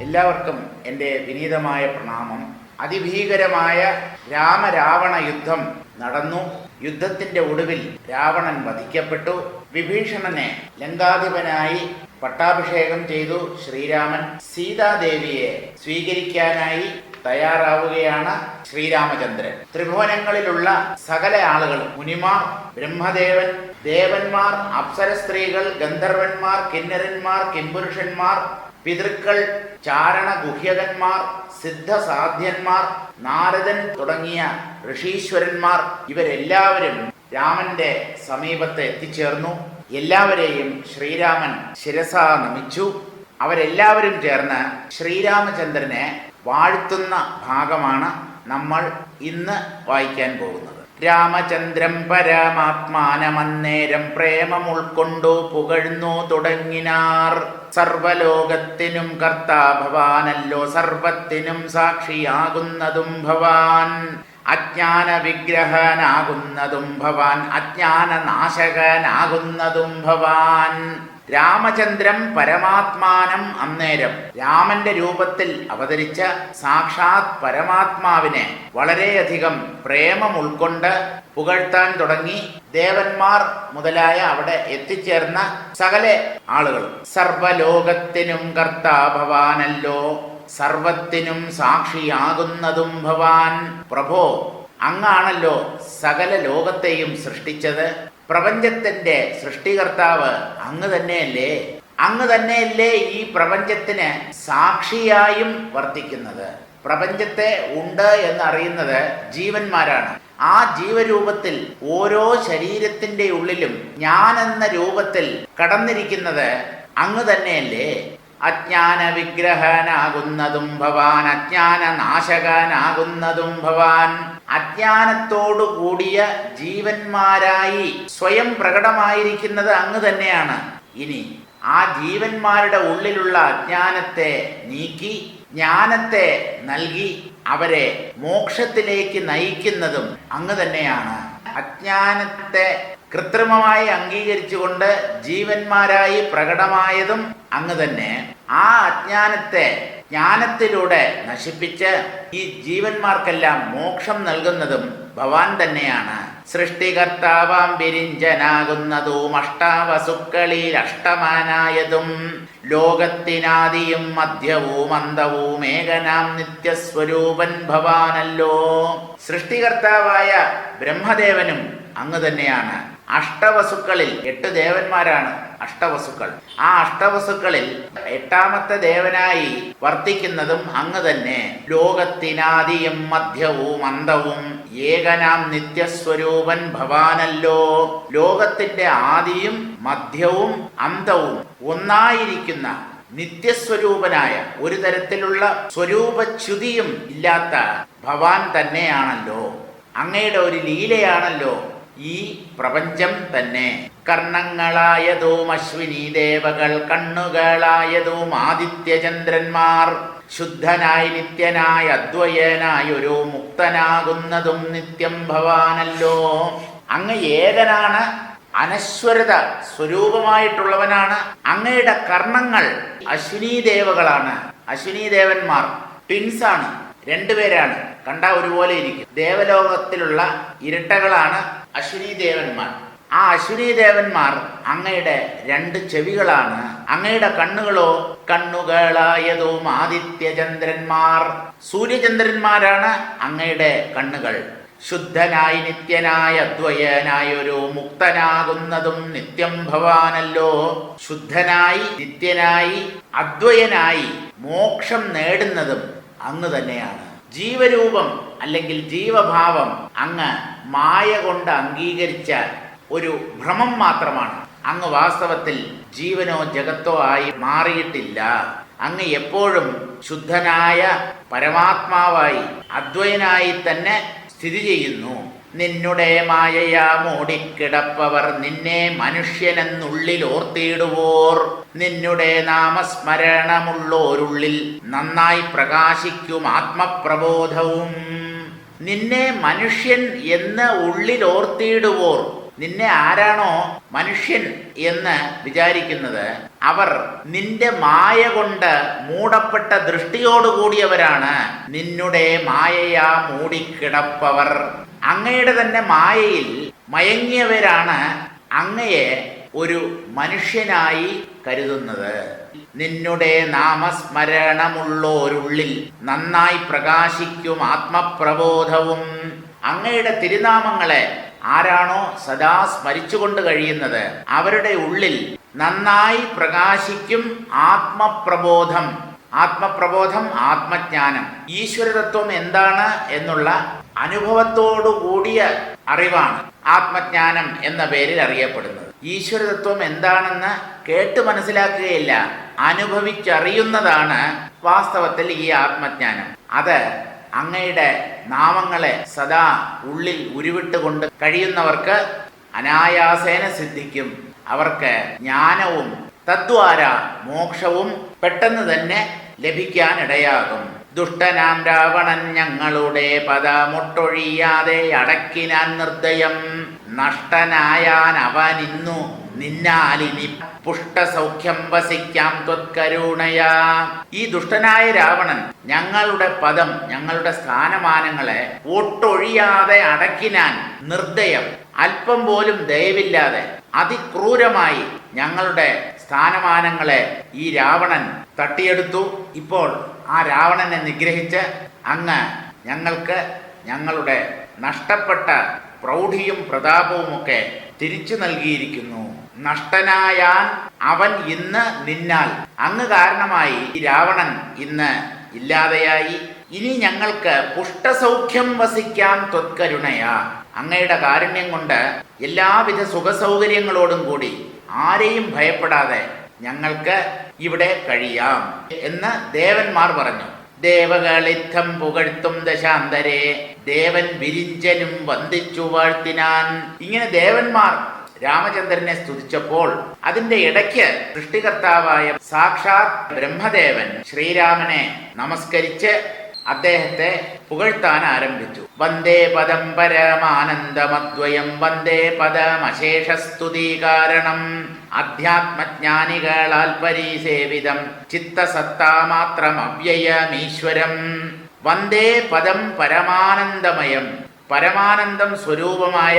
എല്ലാവർക്കും എന്റെ വിനീതമായ പ്രണാമം. അതിഭീകരമായ രാമരാവണ യുദ്ധം നടന്നു. യുദ്ധത്തിന്റെ ഒടുവിൽ രാവണൻ വധിക്കപ്പെട്ടു. വിഭീഷണനെ ലങ്കാധിപനായി പട്ടാഭിഷേകം ചെയ്തു ശ്രീരാമൻ. സീതാദേവിയെ സ്വീകരിക്കാനായി തയ്യാറാവുകയാണ് ശ്രീരാമചന്ദ്രൻ. ത്രിഭുവനങ്ങളിലുള്ള സകല ആളുകൾ മുനിമാർ ബ്രഹ്മദേവൻ ദേവന്മാർ അപ്സര സ്ത്രീകൾ ഗന്ധർവന്മാർ കിന്നരന്മാർ കിംപുരുഷന്മാർ പിതൃക്കൾ ചാരണ ഗുഹ്യകന്മാർ സിദ്ധസാധ്യന്മാർ നാരദൻ തുടങ്ങിയ ഋഷീശ്വരന്മാർ ഇവരെല്ലാവരും രാമന്റെ സമീപത്ത് എത്തിച്ചേർന്നു. എല്ലാവരെയും ശ്രീരാമൻ ശിരസ നമിച്ചു. അവരെല്ലാവരും ചേർന്ന് ശ്രീരാമചന്ദ്രനെ വാഴ്ത്തുന്ന ഭാഗമാണ് നമ്മൾ ഇന്ന് വായിക്കാൻ പോകുന്നത്. രാമചന്ദ്രം പരമാത്മാനമന്നേരം പ്രേമം ഉൾക്കൊണ്ടു പുകഴ്ന്നു തുടങ്ങിനാർ. സർവലോകത്തിനും കർത്താ ഭവാനല്ലോ സർവത്തിനും സാക്ഷിയാകുന്നതും ഭവാൻ. അജ്ഞാന വിഗ്രഹനാകുന്നതും ഭവാൻ അജ്ഞാന നാശകനാകുന്നതും ഭവാൻ. രാമചന്ദ്രം പരമാത്മാനം അന്നേരം രാമന്റെ രൂപത്തിൽ അവതരിച്ച സാക്ഷാത് പരമാത്മാവിനെ വളരെയധികം പ്രേമം ഉൾക്കൊണ്ട് പുകഴ്ത്താൻ തുടങ്ങി ദേവന്മാർ മുതലായ അവിടെ എത്തിച്ചേർന്ന സകല ആളുകളും. സർവലോകത്തിനും കർത്താ ഭവാനല്ലോ. സർവത്തിനും സാക്ഷിയാകുന്നതും ഭവാൻ. പ്രഭോ അങ്ങാണല്ലോ സകല ലോകത്തെയും സൃഷ്ടിച്ചത്. പ്രപഞ്ചത്തിന്റെ സൃഷ്ടികർത്താവ് അങ്ങ് തന്നെയല്ലേ? അങ്ങ് തന്നെയല്ലേ ഈ പ്രപഞ്ചത്തിന് സാക്ഷിയായും വർത്തിക്കുന്നത്. പ്രപഞ്ചത്തെ ഉണ്ട് എന്നറിയുന്നത് ജീവന്മാരാണ്. ആ ജീവരൂപത്തിൽ ഓരോ ശരീരത്തിന്റെ ഉള്ളിലും ഞാൻ എന്ന രൂപത്തിൽ കടന്നിരിക്കുന്നത് അങ്ങ് തന്നെയല്ലേ? അജ്ഞാന വിഗ്രഹനാകുന്നതും ഭവാൻ അജ്ഞാന നാശകനാകുന്നതും ഭവാൻ. അജ്ഞാനത്തോടു കൂടിയ ജീവന്മാരായി സ്വയം പ്രകടമായിരിക്കുന്നത് അങ്ങ് തന്നെയാണ്. ഇനി ആ ജീവന്മാരുടെ ഉള്ളിലുള്ള അജ്ഞാനത്തെ നീക്കി ജ്ഞാനത്തെ നൽകി അവരെ മോക്ഷത്തിലേക്ക് നയിക്കുന്നതും അങ്ങ് തന്നെയാണ്. അജ്ഞാനത്തെ കൃത്രിമമായി അംഗീകരിച്ചുകൊണ്ട് ജീവന്മാരായി പ്രകടമായതും അങ്ങ് തന്നെ. ആ അജ്ഞാനത്തെ ജ്ഞാനത്തിലൂടെ നശിപ്പിച്ച് ഈ ജീവന്മാർക്കെല്ലാം മോക്ഷം നൽകുന്നതും ഭവാൻ തന്നെയാണ്. സൃഷ്ടികർത്താവാം വിരിഞ്ചനാകുന്നതും അഷ്ടാവസുക്കളിൽ അഷ്ടമാനായതും ലോകത്തിനാദിയും മധ്യവും അന്തവും ഏകനാം നിത്യസ്വരൂപൻ ഭവാനല്ലോ. സൃഷ്ടികർത്താവായ ബ്രഹ്മദേവനും അങ്ങ് തന്നെയാണ്. അഷ്ടവസുക്കളിൽ എട്ട് ദേവന്മാരാണ് അഷ്ടവസുക്കൾ. ആ അഷ്ടവസുക്കളിൽ എട്ടാമത്തെ ദേവനായി വർത്തിക്കുന്നതും അങ്ങ് തന്നെ. ലോകത്തിനാദിയും മധ്യവും അന്തവും ഏകനാം നിത്യസ്വരൂപൻ ഭവാനല്ലോ. ലോകത്തിന്റെ ആദിയും മധ്യവും അന്തവും ഒന്നായിരിക്കുന്ന നിത്യസ്വരൂപനായ ഒരു തരത്തിലുള്ള സ്വരൂപച്യുതിയും ഇല്ലാത്ത ഭവാൻ തന്നെയാണല്ലോ. അങ്ങയുടെ ഒരു ലീലയാണല്ലോ ഈ പ്രപഞ്ചം തന്നെ. കർണങ്ങളായതും അശ്വിനി ദേവകൾ കണ്ണുകളായതും ആദിത്യചന്ദ്രന്മാർ. ശുദ്ധനായി അദ്വയനായ ഒരു മുക്തനാകുന്നതും നിത്യം ഭവാനല്ലോ. അങ്ങ് ഏകനാണ് അനശ്വരത സ്വരൂപമായിട്ടുള്ളവനാണ്. അങ്ങയുടെ കർണങ്ങൾ അശ്വിനി ദേവകളാണ് അശ്വിനി ദേവന്മാർ ട്വിൻസാണ്. രണ്ടുപേരാണ്. കണ്ട ഒരുപോലെ ഇരിക്കും. ദേവലോകത്തിലുള്ള ഇരട്ടകളാണ് അശ്വിനി ദേവന്മാർ. ആ അശ്വിനി ദേവന്മാർ അങ്ങയുടെ രണ്ട് ചെവികളാണ്. അങ്ങയുടെ കണ്ണുകളോ കണ്ണുകളായതോ ആദിത്യചന്ദ്രന്മാർ സൂര്യചന്ദ്രന്മാരാണ് അങ്ങയുടെ കണ്ണുകൾ. ശുദ്ധനായി നിത്യനായ അദ്വയനായ ഒരു മുക്തനാകുന്നതും നിത്യം ഭവാനല്ലോ. ശുദ്ധനായി നിത്യനായി അദ്വയനായി മോക്ഷം നേടുന്നതും അങ്ങ് തന്നെയാണ്. ജീവരൂപം അല്ലെങ്കിൽ ജീവഭാവം അങ്ങ് മായ കൊണ്ട് അംഗീകരിച്ച ഒരു ഭ്രമം മാത്രമാണ്. അങ്ങ് വാസ്തവത്തിൽ ജീവനോ ജഗത്തോ ആയി മാറിയിട്ടില്ല. അങ്ങ് എപ്പോഴും ശുദ്ധനായ പരമാത്മാവായി അദ്വൈനായി തന്നെ സ്ഥിതി ചെയ്യുന്നു. നിന്നുടെ മായയാ മൂടിക്കിടപ്പവർ നിന്നെ മനുഷ്യനെന്നുള്ളിൽ ഓർത്തിയിടുവോർ നിന്നുടെ നാമസ്മരണമുള്ളോരുള്ളിൽ നന്നായി പ്രകാശിക്കും ആത്മപ്രബോധവും. നിന്നെ മനുഷ്യൻ എന്ന് ഉള്ളിൽ ഓർത്തിയിടുവോർ നിന്നെ ആരാണോ മനുഷ്യൻ എന്ന് വിചാരിക്കുന്നത്? അവർ നിന്റെ മായ കൊണ്ട് മൂടപ്പെട്ട ദൃഷ്ടിയോടുകൂടിയവരാണ് നിന്നുടെ മായയാ മൂടിക്കിടപ്പവർ. അങ്ങയുടെ തന്നെ മായയിൽ മയങ്ങിയവരാണ് അങ്ങയെ ഒരു മനുഷ്യനായി കരുതുന്നത്. നിന്നുടെ നാമസ്മരണമുള്ളോരുള്ളിൽ നന്നായി പ്രകാശിക്കും ആത്മപ്രബോധവും. അങ്ങയുടെ തിരുനാമങ്ങളെ ആരാണോ സദാ സ്മരിച്ചുകൊണ്ട് കഴിയുന്നത് അവരുടെ ഉള്ളിൽ നന്നായി പ്രകാശിക്കും ആത്മപ്രബോധം. ആത്മപ്രബോധം ആത്മജ്ഞാനം. ഈശ്വരതത്വം എന്താണ് എന്നുള്ള അനുഭവത്തോടു കൂടിയ അറിവാണ് ആത്മജ്ഞാനം എന്ന പേരിൽ അറിയപ്പെടുന്നത്. ഈശ്വരതത്വം എന്താണെന്ന് കേട്ട് മനസ്സിലാക്കുകയില്ല അനുഭവിച്ചറിയുന്നതാണ് വാസ്തവത്തിൽ ഈ ആത്മജ്ഞാനം. അത് അങ്ങയുടെ നാമങ്ങളെ സദാ ഉള്ളിൽ ഉരുവിട്ടുകൊണ്ട് കഴിയുന്നവർക്ക് അനായാസേന സിദ്ധിക്കും. അവർക്ക് ജ്ഞാനവും തദ്വാര മോക്ഷവും പെട്ടെന്ന് തന്നെ ലഭിക്കാനിടയാകും. ദുഷ്ടനാം രാവണൻ ഞങ്ങളുടെ പദമൊട്ടൊഴിയാതെ അടക്കിനാൻ നിർദ്ദയം. നഷ്ടനായാൻ അവനിന്നു നിന്നാലിനി പുഷ്ടസൗഖ്യം വസിക്കാം ത്വത്കരുണയാ. ഈ ദുഷ്ടനായ രാവണൻ ഞങ്ങളുടെ പദം ഞങ്ങളുടെ സ്ഥാനമാനങ്ങളെ ഒട്ടൊഴിയാതെ അടക്കിനാൻ നിർദ്ദയം അല്പം പോലും ദയവില്ലാതെ അതിക്രൂരമായി ഞങ്ങളുടെ സ്ഥാനമാനങ്ങളെ ഈ രാവണൻ തട്ടിയെടുത്തു. ഇപ്പോൾ ആ രാവണനെ നിഗ്രഹിച്ച് അങ്ങ് ഞങ്ങൾക്ക് ഞങ്ങളുടെ നഷ്ടപ്പെട്ട പ്രൗഢിയും പ്രതാപവുമൊക്കെ തിരിച്ചു നൽകിയിരിക്കുന്നു. നഷ്ടനായാൻ അവൻ ഇന്ന് നിന്നാൽ. അങ്ങ് കാരണമായി രാവണൻ ഇന്ന് ഇല്ലാതെയായി. ഇനി ഞങ്ങൾക്ക് പുഷ്ടസൗഖ്യം വസിക്കാൻ ത്വത്കരുണയാ അങ്ങയുടെ കാരുണ്യം കൊണ്ട് എല്ലാവിധ സുഖസൗകര്യങ്ങളോടും കൂടി ആരെയും ഭയപ്പെടാതെ ഞങ്ങൾക്ക് ഇവിടെ കഴിയാം എന്ന് ദേവന്മാർ പറഞ്ഞു. ദേവകളിത്തം പുകഴ്ത്തും ദശാന്തരെ. ദേവൻ വിരിഞ്ചനും വന്ദിച്ചു വാഴ്ത്തിനാൻ. ഇങ്ങനെ ദേവന്മാർ രാമചന്ദ്രനെ സ്തുതിച്ചപ്പോൾ അതിന്റെ ഇടയ്ക്ക് സൃഷ്ടികർത്താവായ സാക്ഷാത് ബ്രഹ്മദേവൻ ശ്രീരാമനെ നമസ്കരിച്ച് അദ്ദേഹത്തെ പുകഴ്ത്താൻ ആരംഭിച്ചു. വന്ദേ പദം പരമാനന്ദമദ്വയം വന്ദേ പദമശേഷസ്തുതി കാരണം അധ്യാത്മജ്ഞാനികളാൽ പരിസേവിതം ചിത്തസത്താമാത്രം അവ്യയമീശ്വരം വന്ദേ പദം പരമാനന്ദമയം. പരമാനന്ദം സ്വരൂപമായ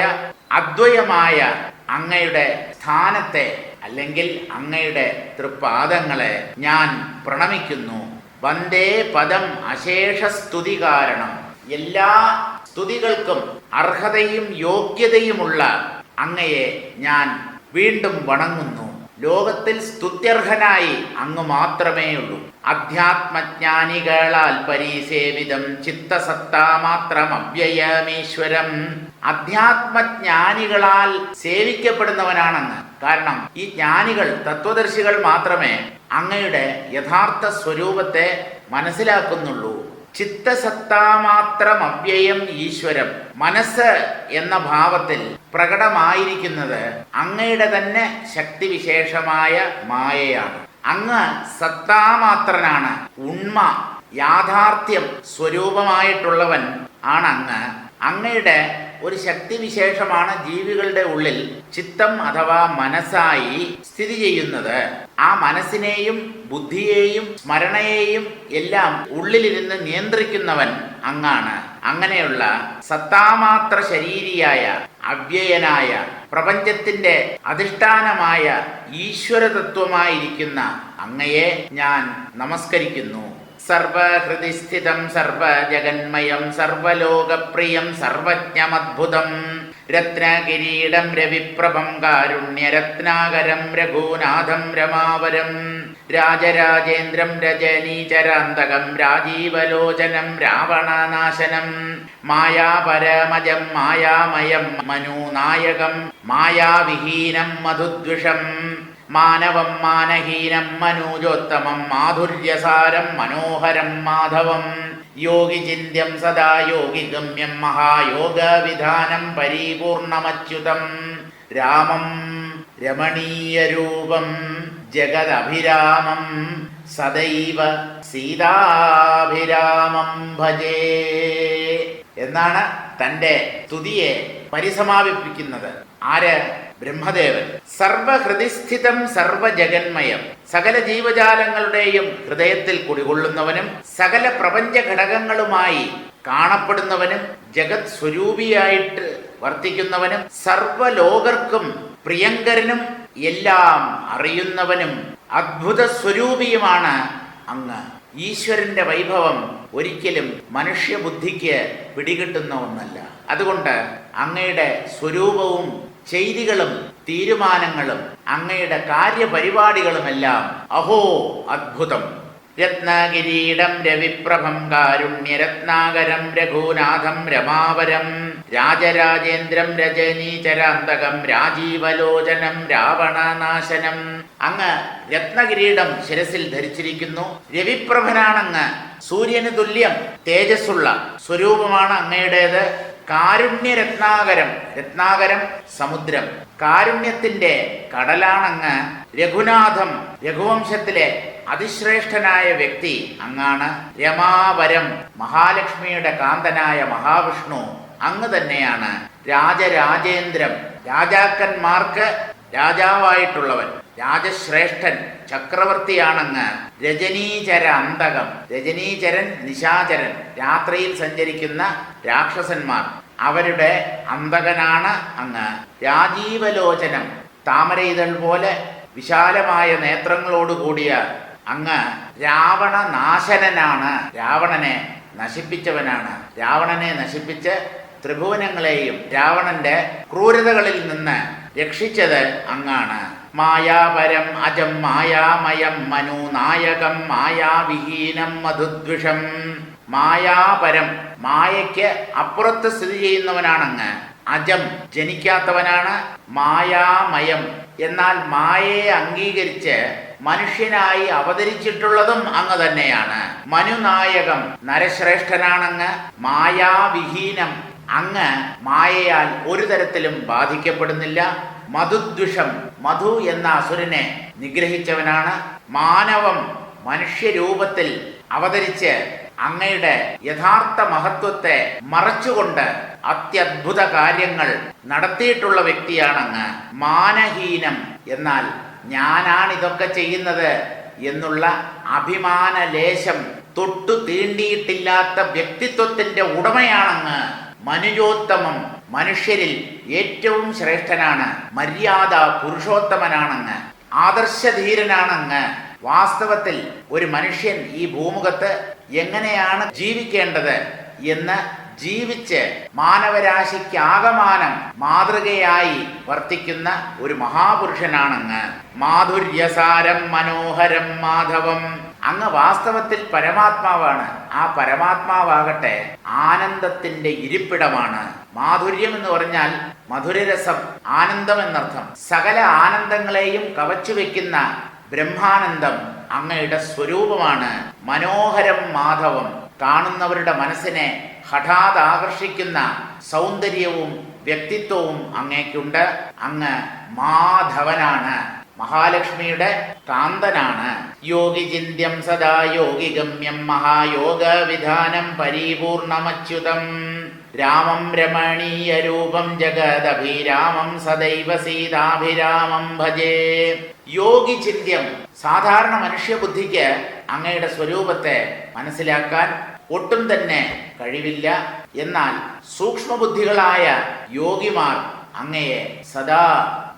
അദ്വയമായ അങ്ങയുടെ സ്ഥാനത്തെ അല്ലെങ്കിൽ അങ്ങയുടെ തൃപ്പാദങ്ങളെ ഞാൻ പ്രണമിക്കുന്നു. വന്ദേ പദം അശേഷ സ്തുതി കാരണം. എല്ലാ സ്തുതികൾക്കും അർഹതയും യോഗ്യതയുമുള്ള അങ്ങയെ ഞാൻ വീണ്ടും വണങ്ങുന്നു. ലോകത്തിൽ സ്തുത്യർഹനായി അങ്ങ് മാത്രമേ ഉള്ളൂ. അധ്യാത്മജ്ഞാനികളാൽ പരിസേവിതം ചിത്തസത്താമാത്രം അവ്യയമീശ്വരം. അധ്യാത്മജ്ഞാനികളാൽ സേവിക്കപ്പെടുന്നവനാണെന്ന് കാരണം ഈ ജ്ഞാനികൾ തത്വദർശികൾ മാത്രമേ അങ്ങയുടെ യഥാർത്ഥ സ്വരൂപത്തെ മനസ്സിലാക്കുന്നുള്ളൂ. ചിത്തസത്താമാത്രം അവ്യയം ഈശ്വരം. മനസ്സ് എന്ന ഭാവത്തിൽ പ്രകടമായിരിക്കുന്നത് അങ്ങയുടെ തന്നെ ശക്തിവിശേഷമായ മായയാണ്. അങ്ങ് സത്താമാത്രനാണ്. ഉണ്മ യാഥാർത്ഥ്യം സ്വരൂപമായിട്ടുള്ളവൻ ആണ് അങ്ങ്. അങ്ങയുടെ ഒരു ശക്തിവിശേഷമാണ് ജീവികളുടെ ഉള്ളിൽ ചിത്തം അഥവാ മനസ്സായി സ്ഥിതി ചെയ്യുന്നത്. ആ മനസ്സിനെയും ബുദ്ധിയെയും സ്മരണയെയും എല്ലാം ഉള്ളിലിരുന്ന് നിയന്ത്രിക്കുന്നവൻ അങ്ങാണ്. അങ്ങനെയുള്ള സത്താമാത്ര ശരീരിയായ അവ്യയനായ പ്രപഞ്ചത്തിന്റെ അധിഷ്ഠാനമായ ഈശ്വരതത്വമായിരിക്കുന്ന അങ്ങയെ ഞാൻ നമസ്കരിക്കുന്നു. സർവഹൃദിസ്ഥിതം സർവജഗന്മയം സർവലോകപ്രിയം സർവജ്ഞമദ്ഭുതം. രത്നകിരീടം രവിപ്രഭം കാരുണ്യരത്നാകരം രഘുനാഥം രമാവരം. രാജരാജേന്ദ്രം രജനീചരാന്തകം രാജീവലോചനം രാവണനാശനം. മായാപരമജം മായാമയം മനുനായകം മായാവിഹീനം മധുദ്വിഷം. മാനവം മാനഹീനം മനൂജോത്തമം മാധുര്യസാരം മനോഹരം മാധവം. യോഗിചിന്യം സദാ യോഗിഗമ്യം മഹായോഗവിധാനം പരിപൂർണമച്യുതം. രാമം രമണീയരൂപം ജഗദഭിരാമം സദൈവ സീതാഭിരാമം ഭജേ. എന്നാണ് തന്റെ സ്തുതിയെ പരിസമാപിപ്പിക്കുന്നത്. ആര്? ബ്രഹ്മദേവൻ. സർവഹൃതിസ്ഥിതം സർവജഗന്മയം. സകല ജീവജാലങ്ങളുടെയും ഹൃദയത്തിൽ കുടികൊള്ളുന്നവനും സകല പ്രപഞ്ച ഘടകങ്ങളുമായി കാണപ്പെടുന്നവനും ജഗത് സ്വരൂപിയായിട്ട് വർത്തിക്കുന്നവനും സർവലോകർക്കും പ്രിയങ്കരനും എല്ലാം അറിയുന്നവനും അദ്ഭുത സ്വരൂപിയുമാണ് അങ്ങ്. ഈശ്വരന്റെ വൈഭവം ഒരിക്കലും മനുഷ്യബുദ്ധിക്ക് പിടികിട്ടുന്ന ഒന്നല്ല. അതുകൊണ്ട് അങ്ങയുടെ സ്വരൂപവും ചെയ്തികളും തീരുമാനങ്ങളും അങ്ങയുടെ കാര്യപരിപാടികളുമെല്ലാം അഹോ അദ്ഭുതം രത്നകിരീടം രവിപ്രഭം കാരുണ്യരത്നാകരം രഘുനാഥം രമാവരം രാജരാജേന്ദ്രം രജനീചരാന്തകം രാജീവലോചനം രാവണനാശനം. അങ്ങ് രത്നകിരീടം ശിരസിൽ ധരിച്ചിരിക്കുന്നു. രവിപ്രഭനാണങ്ങ് സൂര്യന് തുല്യം തേജസ്സുള്ള സ്വരൂപമാണ് അങ്ങയുടേത്. കാരുണ്യ രത്നാകരം രത്നാകരം സമുദ്രം. കാരുണ്യത്തിന്റെ കടലാണങ്ങ് രഘുനാഥം രഘുവംശത്തിലെ അതിശ്രേഷ്ഠനായ വ്യക്തി അങ്ങാണ്. രമാവരം മഹാലക്ഷ്മിയുടെ കാന്തനായ മഹാവിഷ്ണു അങ്ങ് തന്നെയാണ്. രാജരാജേന്ദ്രം രാജാക്കന്മാർക്ക് രാജാവായിട്ടുള്ളവൻ. രാജശ്രേഷ്ഠൻ ചക്രവർത്തിയാണെന്ന് രജനീചര അന്തകം രജനീചരൻ നിശാചരൻ രാത്രിയിൽ സഞ്ചരിക്കുന്ന രാക്ഷസന്മാർ. അവരുടെ അന്തകനാണ് അങ്ങ് രാജീവലോചനം. താമരയിതൾ പോലെ വിശാലമായ നേത്രങ്ങളോട് കൂടിയ അങ്ങ് രാവണ നാശനനാണ് രാവണനെ നശിപ്പിച്ചവനാണ്. രാവണനെ നശിപ്പിച്ച് ത്രിഭുവനങ്ങളെയും രാവണന്റെ ക്രൂരതകളിൽ നിന്ന് രക്ഷിച്ചത് അങ്ങാണ്. മായാപരം അജം മായാമയം മനു നായകം മായാവിഹീനം മധുദ്വിഷം. മായാപരം മായയ്ക്ക് അപ്പുറത്ത് സ്ഥിതി ചെയ്യുന്നവനാണങ്ങ്. അജം ജനിക്കാത്തവനാണ്. മായാമയം എന്നാൽ മായയെ അംഗീകരിച്ച് മനുഷ്യനായി അവതരിച്ചിട്ടുള്ളതും അങ്ങ് തന്നെയാണ്. മനുനായകം നരശ്രേഷ്ഠനാണങ്ങ്. മായാവിഹീനം അങ്ങ് മായയാൽ ഒരു തരത്തിലും ബാധിക്കപ്പെടുന്നില്ല. മധുദ്വിഷം മധു എന്ന അസുരനെ നിഗ്രഹിച്ചവനാണ് മാനവം മനുഷ്യരൂപത്തിൽ അവതരിച്ച് അങ്ങയുടെ യഥാർത്ഥ മഹത്വത്തെ മറച്ചുകൊണ്ട് അത്യദ്ഭുത കാര്യങ്ങൾ നടത്തിയിട്ടുള്ള വ്യക്തിയാണങ്ങ് മാനഹീനം. എന്നാൽ ഞാനാണ് ഇതൊക്കെ ചെയ്യുന്നത് എന്നുള്ള അഭിമാന ലേശം തൊട്ടു തീണ്ടിയിട്ടില്ലാത്ത വ്യക്തിത്വത്തിന്റെ ഉടമയാണങ്ങ് മനുജോത്തമം. മനുഷ്യരിൽ ഏറ്റവും ശ്രേഷ്ഠനാണ് മര്യാദ പുരുഷോത്തമനാണെന്ന് ആദർശധീരനാണെന്ന് വാസ്തവത്തിൽ ഒരു മനുഷ്യൻ ഈ ഭൂമുഖത്ത് എങ്ങനെയാണ് ജീവിക്കേണ്ടത് എന്ന് ജീവിച്ച് മാനവരാശിക്കാകമാനം മാതൃകയായി വർത്തിക്കുന്ന ഒരു മഹാപുരുഷനാണെന്ന്. മാധുര്യസാരം മനോഹരം മാധവം. അങ്ങ് വാസ്തവത്തിൽ പരമാത്മാവാണ്. ആ പരമാത്മാവാകട്ടെ ആനന്ദത്തിന്റെ ഇരിപ്പിടമാണ്. മാധുര്യം എന്ന് പറഞ്ഞാൽ മധുരരസം ആനന്ദം എന്നർത്ഥം. സകല ആനന്ദങ്ങളെയും കവച്ചു വെക്കുന്ന ബ്രഹ്മാനന്ദം അങ്ങയുടെ സ്വരൂപമാണ്. മനോഹരം മാധവം. കാണുന്നവരുടെ മനസ്സിനെ ഹഠാത് ആകർഷിക്കുന്ന സൗന്ദര്യവും വ്യക്തിത്വവും അങ്ങേക്കുണ്ട്. അങ്ങ് മാധവനാണ്. മഹാലക്ഷ്മിയുടെ കാന്തനാണ് യോഗി ചിന്യം സദാ യോഗി ഗമ്യം മഹായോഗ വിധാനം പരിപൂർണമച്യുതം. രാമം രമണീയ രൂപം ജഗദഭിരാമം സദൈവ സീതാഭിരാമം ഭജേ. യോഗി ചിന്യം സാധാരണ മനുഷ്യബുദ്ധിക്ക് അങ്ങയുടെ സ്വരൂപത്തെ മനസ്സിലാക്കാൻ ഒട്ടും തന്നെ കഴിവില്ല. എന്നാൽ സൂക്ഷ്മബുദ്ധികളായ യോഗിമാർ അങ്ങയെ സദാ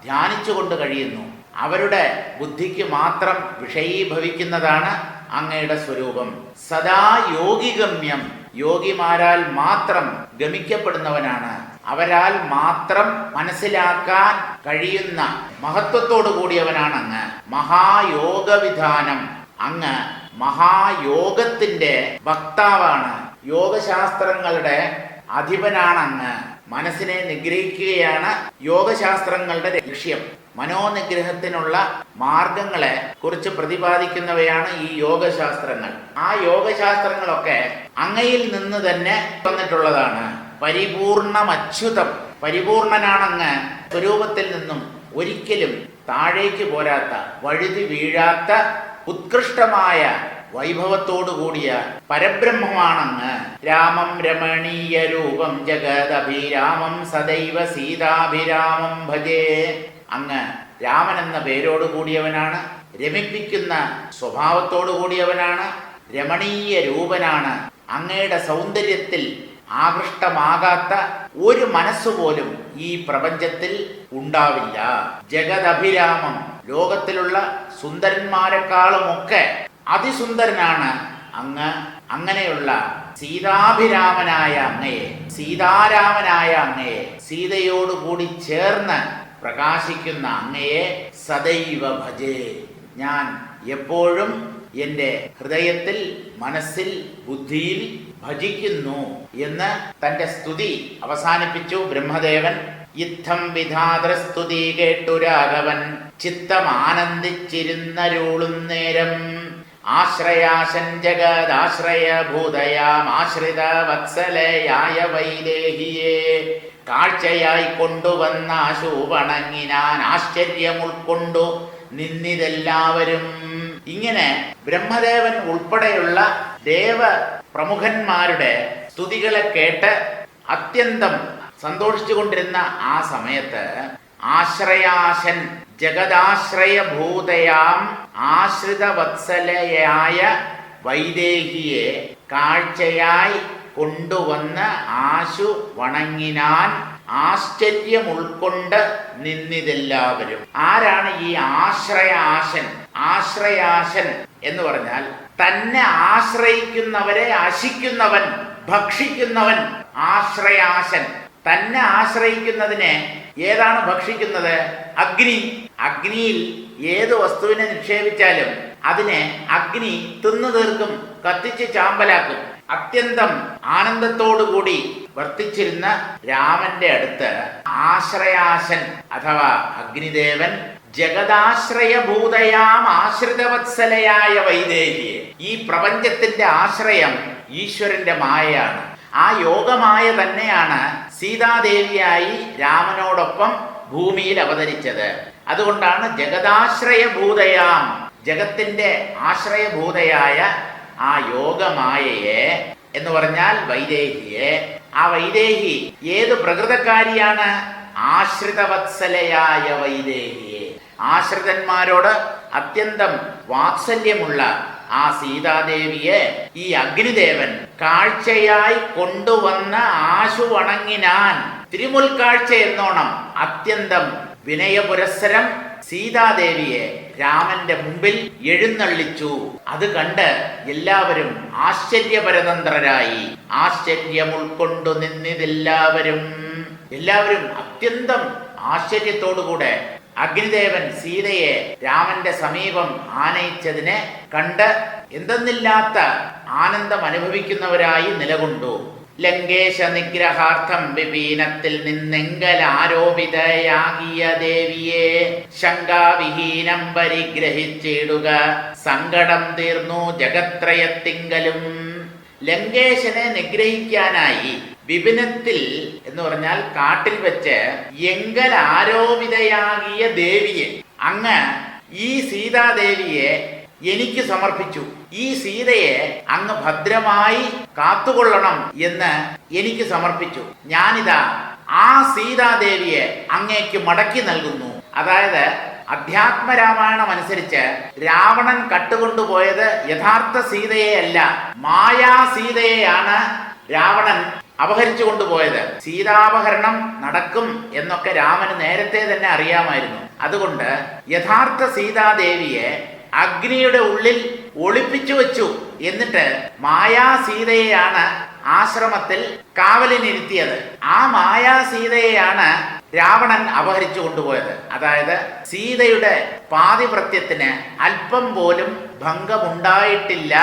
ധ്യാനിച്ചുകൊണ്ട് കഴിയുന്നു. അവരുടെ ബുദ്ധിക്ക് മാത്രം വിഷയീഭവിക്കുന്നതാണ് അങ്ങയുടെ സ്വരൂപം. സദാ യോഗിഗമ്യം. യോഗിമാരാൽ മാത്രം ഗമിക്കപ്പെടുന്നവനാണ്. അവരാൽ മാത്രം മനസ്സിലാക്കാൻ കഴിയുന്ന മഹത്വത്തോടു കൂടിയവനാണ് അങ്ങ് മഹായോഗവിധാനം. അങ്ങ് മഹായോഗത്തിന്റെ വക്താവാണ്. യോഗശാസ്ത്രങ്ങളുടെ അധിപനാണ് അങ്ങ് മനസ്സിനെ നിഗ്രഹിക്കുകയാണ് യോഗശാസ്ത്രങ്ങളുടെ ലക്ഷ്യം. മനോനിഗ്രഹത്തിനുള്ള മാർഗങ്ങളെ കുറിച്ച് പ്രതിപാദിക്കുന്നവയാണ് ഈ യോഗശാസ്ത്രങ്ങൾ. ആ യോഗശാസ്ത്രങ്ങളൊക്കെ അങ്ങയിൽ നിന്ന് തന്നെ വന്നിട്ടുള്ളതാണ്. പരിപൂർണമച്യുതം. പരിപൂർണനാണങ്ങ് സ്വരൂപത്തിൽ നിന്നും ഒരിക്കലും താഴേക്ക് പോരാത്ത വഴുതി വീഴാത്ത ഉത്കൃഷ്ടമായ വൈഭവത്തോടുകൂടിയ പരബ്രഹ്മമാണങ്ങ് രാമം രമണീയ രൂപം ജഗദഭിരാമം സദൈവ സീതാഭിരാമം ഭജേ. അങ്ങ് രാമൻ എന്ന പേരോട് കൂടിയവനാണ് രമിപ്പിക്കുന്ന സ്വഭാവത്തോടു കൂടിയവനാണ് രമണീയ രൂപനാണ്. അങ്ങയുടെ സൗന്ദര്യത്തിൽ ആകൃഷ്ടമാകാത്ത ഒരു മനസ്സുപോലും ഈ പ്രപഞ്ചത്തിൽ ഉണ്ടാവില്ല. ജഗദഭിരാമം ലോകത്തിലുള്ള സുന്ദരന്മാരെക്കാളുമൊക്കെ അതിസുന്ദരനാണ് അങ്ങ്. അങ്ങനെയുള്ള സീതാഭിരാമനായ അങ്ങയെ സീതാരാമനായ അങ്ങയെ സീതയോടുകൂടി ചേർന്ന് പ്രകാശിക്കുന്ന അങ്ങയെ സദൈവ ഭജേ. ഞാൻ എപ്പോഴും എന്റെ ഹൃദയത്തിൽ മനസ്സിൽ ബുദ്ധിയിൽ ഭജിക്കുന്നു എന്ന് തന്റെ സ്തുതി അവസാനിപ്പിച്ചു ബ്രഹ്മദേവൻ. യുദ്ധം വിധാതൃസ്തുതി കേട്ടു രാഘവൻ. ചിത്തം ആനന്ദിച്ചിരുന്നരുളും നേരം ആശ്രയാശൻ വൈദേഹിയേ വൈദേഹിയെ കാഴ്ചയായി കൊണ്ടുവന്ന വണങ്ങിനാൻ ആശ്ചര്യം ഉൾക്കൊണ്ടു നിന്നിതെല്ലാവരും. ഇങ്ങനെ ബ്രഹ്മദേവൻ ഉൾപ്പെടെയുള്ള ദേവ പ്രമുഖന്മാരുടെ സ്തുതികളെ കേട്ട് അത്യന്തം സന്തോഷിച്ചുകൊണ്ടിരുന്ന ആ സമയത്ത് ആശ്രയാശൻ ജഗദാശ്രയഭൂതയാം ആശ്രിതവത്സലയായ വൈദേഹിയെ കാഴ്ചയായി കൊണ്ടുവന്ന് ആശു വണങ്ങിനാൻ ആശ്ചര്യം ഉൾക്കൊണ്ട് നിന്നിതെല്ലാവരും. ആരാണ് ഈ ആശ്രയാശൻ? ആശ്രയാശൻ എന്ന് പറഞ്ഞാൽ തന്നെ ആശ്രയിക്കുന്നവരെ അശിക്കുന്നവൻ ഭക്ഷിക്കുന്നവൻ ആശ്രയാശൻ. തന്നെ ആശ്രയിക്കുന്നതിനെ ഏതാണ് ഭക്ഷിക്കുന്നത്? അഗ്നി. അഗ്നിയിൽ ഏത് വസ്തുവിനെ നിക്ഷേപിച്ചാലും അതിനെ അഗ്നി തിന്നു തീർക്കും കത്തിച്ച് ചാമ്പലാക്കും. അത്യന്തം ആനന്ദത്തോടുകൂടി വർത്തിച്ചിരുന്ന രാമന്റെ അടുത്ത് ആശ്രയാശൻ അഥവാ അഗ്നിദേവൻ ജഗദാശ്രയഭൂതയാം ആശ്രിതവത്സലയായ വൈദേഹിയെ. ഈ പ്രപഞ്ചത്തിന്റെ ആശ്രയം ഈശ്വരന്റെ മായയാണ്. ആ യോഗമായ തന്നെയാണ് സീതാദേവിയായി രാമനോടൊപ്പം ഭൂമിയിൽ അവതരിച്ചത്. അതുകൊണ്ടാണ് ജഗദാശ്രയഭൂതയാം ജഗത്തിന്റെ ആശ്രയഭൂതയായ ആ യോഗമായയെ എന്ന് പറഞ്ഞാൽ വൈദേഹിയെ. ആ വൈദേഹി ഏത് പ്രകൃതക്കാരിയാണ്? ആശ്രിതവത്സലയായ വൈദേഹിയെ. ആശ്രിതന്മാരോട് അത്യന്തം വാത്സല്യമുള്ള ആ സീതാദേവിയെ ഈ അഗ്നിദേവൻ കാഴ്ചയായി കൊണ്ടുവന്ന ആശുവണങ്ങിനാൻ. തിരുമുൽ തിരുമുൽക്കാഴ്ച എന്നോണം അത്യന്തം വിനയപുരസ്സരം സീതാദേവിയെ രാമന്റെ മുമ്പിൽ എഴുന്നള്ളിച്ചു. അത് കണ്ട് എല്ലാവരും ആശ്ചര്യപരതന്ത്രരായി. ആശ്ചര്യം ഉൾക്കൊണ്ടു നിന്നിതെല്ലാവരും. എല്ലാവരും അത്യന്തം ആശ്ചര്യത്തോടുകൂടെ അഗ്നിദേവൻ സീതയെ രാമന്റെ സമീപം ആനയിച്ചതിനെ കണ്ട് എന്തെന്നില്ലാത്ത ആനന്ദം അനുഭവിക്കുന്നവരായി നിലകൊണ്ടു. ലങ്കേശ നിഗ്രഹാർത്ഥം വിപീനത്തിൽ നിന്നെങ്കൽ ആരോപിതയാകിയ ദേവിയെ ശങ്കാവിഹീനം പരിഗ്രഹിച്ചിടുക. സങ്കടം തീർന്നു ജഗത്രയത്തിങ്കലും. ലങ്കേശനെ നിഗ്രഹിക്കാനായി വിപിനത്തിൽ എന്ന് പറഞ്ഞാൽ കാട്ടിൽ വെച്ച് എങ്കൽ ആരോപിതയാകിയ ദേവിയെ അങ്ങ് ഈ സീതാദേവിയെ എനിക്ക് സമർപ്പിച്ചു. ഈ സീതയെ അങ്ങ് ഭദ്രമായി കാത്തുകൊള്ളണം എന്ന് എനിക്ക് സമർപ്പിച്ചു. ഞാനിതാ ആ സീതാദേവിയെ അങ്ങേക്ക് മടക്കി നൽകുന്നു. അതായത് അധ്യാത്മരാമായണം അനുസരിച്ച് രാവണൻ കട്ടുകൊണ്ടുപോയത് യഥാർത്ഥ സീതയെയല്ല മായാ സീതയെയാണ് രാവണൻ അപഹരിച്ചു കൊണ്ടുപോയത്. സീതാപഹരണം നടക്കും എന്നൊക്കെ രാമന് നേരത്തെ തന്നെ അറിയാമായിരുന്നു. അതുകൊണ്ട് യഥാർത്ഥ സീതാദേവിയെ അഗ്നിയുടെ ഉള്ളിൽ ഒളിപ്പിച്ചു വെച്ചു. എന്നിട്ട് മായാ സീതയെയാണ് ആശ്രമത്തിൽ കാവലിനിരുത്തിയത്. ആ മായാ സീതയെയാണ് രാവണൻ അപഹരിച്ചു കൊണ്ടുപോയത്. അതായത് സീതയുടെ പാതിവൃത്യത്തിന് അല്പം പോലും ഭംഗമുണ്ടായിട്ടില്ല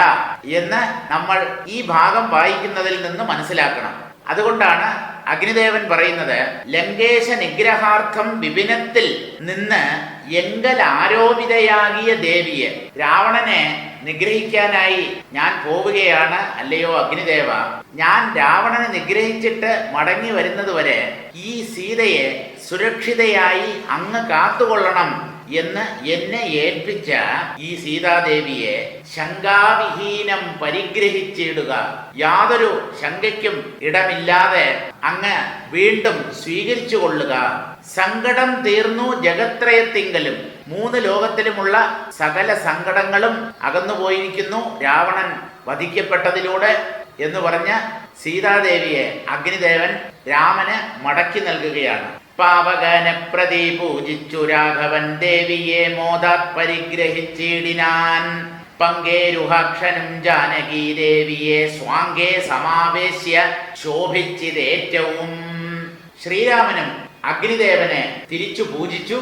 എന്ന് നമ്മൾ ഈ ഭാഗം വായിക്കുന്നതിൽ നിന്ന് മനസ്സിലാക്കണം. അതുകൊണ്ടാണ് അഗ്നിദേവൻ പറയുന്നത് ലങ്കേശ നിഗ്രഹാർത്ഥം വിപിനത്തിൽ നിന്ന് എങ്കൽ ആരോപിതയാകിയ ദേവിയെ രാവണനെ നിഗ്രഹിക്കാനായി ഞാൻ പോവുകയാണ് അല്ലയോ അഗ്നിദേവ? ഞാൻ രാവണനെ നിഗ്രഹിച്ചിട്ട് മടങ്ങി വരുന്നത് വരെ ഈ സീതയെ സുരക്ഷിതയായി അങ്ങ് കാത്തുകൊള്ളണം എന്ന് എന്നെ ഏൽപ്പിച്ച ഈ സീതാദേവിയെ ശങ്കാവിഹീനം പരിഗ്രഹിച്ചിടുക. യാതൊരു ശങ്കയ്ക്കും ഇടമില്ലാതെ അങ്ങ് വീണ്ടും സ്വീകരിച്ചു കൊള്ളുക സങ്കടം തീർന്നു ജഗത്രയത്തിങ്കലും. മൂന്ന് ലോകത്തിലുമുള്ള സകല സങ്കടങ്ങളും അകന്നുപോയിരിക്കുന്നു. രാവണൻ വധിക്കപ്പെട്ടതിലൂടെ എന്ന് പറഞ്ഞ് സീതാദേവിയെ അഗ്നിദേവൻ രാമന് മടക്കി നൽകുകയാണ്. പാവകനെ പ്രതി പൂജിച്ചു രാഘവൻ ദേവിയെ മോദാത് പരിഗ്രഹിച്ചിടിനാൻ. പങ്കേരുഹാക്ഷനും ജാനകി ദേവിയെ സ്വാങ്കേ സമാവേശ്യ ശോഭിച്ചിതേറ്റവും. ശ്രീരാമനും അഗ്നിദേവനെ തിരിച്ചു പൂജിച്ചു.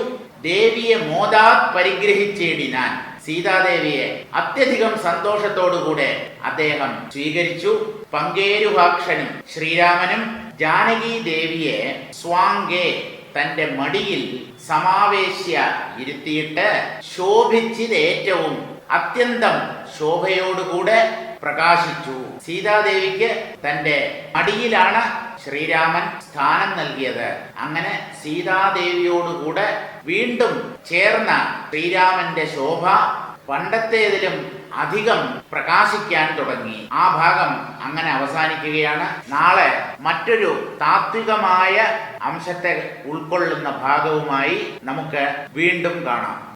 ദേവിയെ മോദാ പരിഗ്രഹിച്ചേടിനാൻ സീതാദേവിയെ അത്യധികം സന്തോഷത്തോടുകൂടെ അദ്ദേഹം സ്വീകരിച്ചു. പങ്കേരുഹാക്ഷനും ശ്രീരാമനും ജാനകി ദേവിയെ സ്വാങ്കേ തന്റെ മടിയിൽ സമാവേശ്യ ഇരുത്തിയിട്ട് ശോഭിച്ചിതേറ്റവും അത്യന്തം ശോഭയോടുകൂടെ പ്രകാശിച്ചു. സീതാദേവിക്ക് തന്റെ മടിയിലാണ് ശ്രീരാമൻ സ്ഥാനം നൽകിയത്. അങ്ങനെ സീതാദേവിയോടുകൂടെ വീണ്ടും ചേർന്ന ശ്രീരാമന്റെ ശോഭ പണ്ടത്തേതിലും അധികം പ്രകാശിക്കാൻ തുടങ്ങി. ആ ഭാഗം അങ്ങനെ അവസാനിക്കുകയാണ്. നാളെ മറ്റൊരു താത്വികമായ അംശത്തെ ഉൾക്കൊള്ളുന്ന ഭാഗവുമായി നമുക്ക് വീണ്ടും കാണാം.